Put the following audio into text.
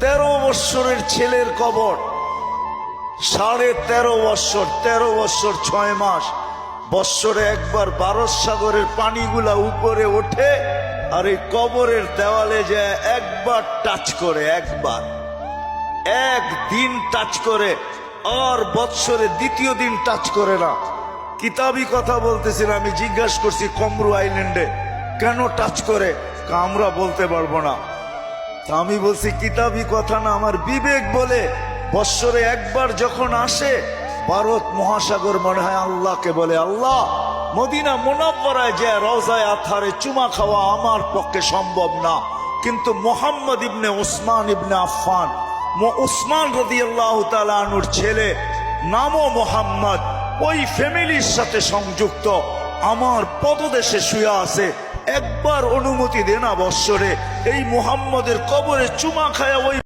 তেরো বৎসরের ছেলের কবর। সাড়ে তেরো বৎসর তেরো বৎসর ছয় মাস। বৎসরে একবার বারস সাগরের পানিগুলা উপরে ওঠে আর এই কবরের দেওয়ালে যে একবার টাচ করে, একবার। একদিন টাচ করে, আর বৎসরে দ্বিতীয় দিন টাচ করে না। কিতাবি কথা বলতেছিল আমি জিজ্ঞাসা করছি কমরু আইল্যান্ডে, কেন টাচ করে? আমরা বলতে পারব না। তা আমি বলছি, কিতাবি কথা না, আমার বিবেক বলে বৎসরে একবার যখন আসে, ভারত মহাসাগর মনে হয় আল্লাহকে বলে, আল্লাহ, মদিনা মোনাব্বরায় যে রওজায় আথারে চুমা খাওয়া আমার পক্ষে সম্ভব না। কিন্তু মোহাম্মদ ইবনে ওসমান ইবনে আফফান, ম- ওসমান রদি আল্লাহ তালুর ছেলে, নামও মোহাম্মদ, ওই ফ্যামিলির সাথে সংযুক্ত, আমার পদদেশে শুয়ে আছে। একবার অনুমতি দে না বৎসরে। এই মোহাম্মদের কবরে চুমা খায়া ওই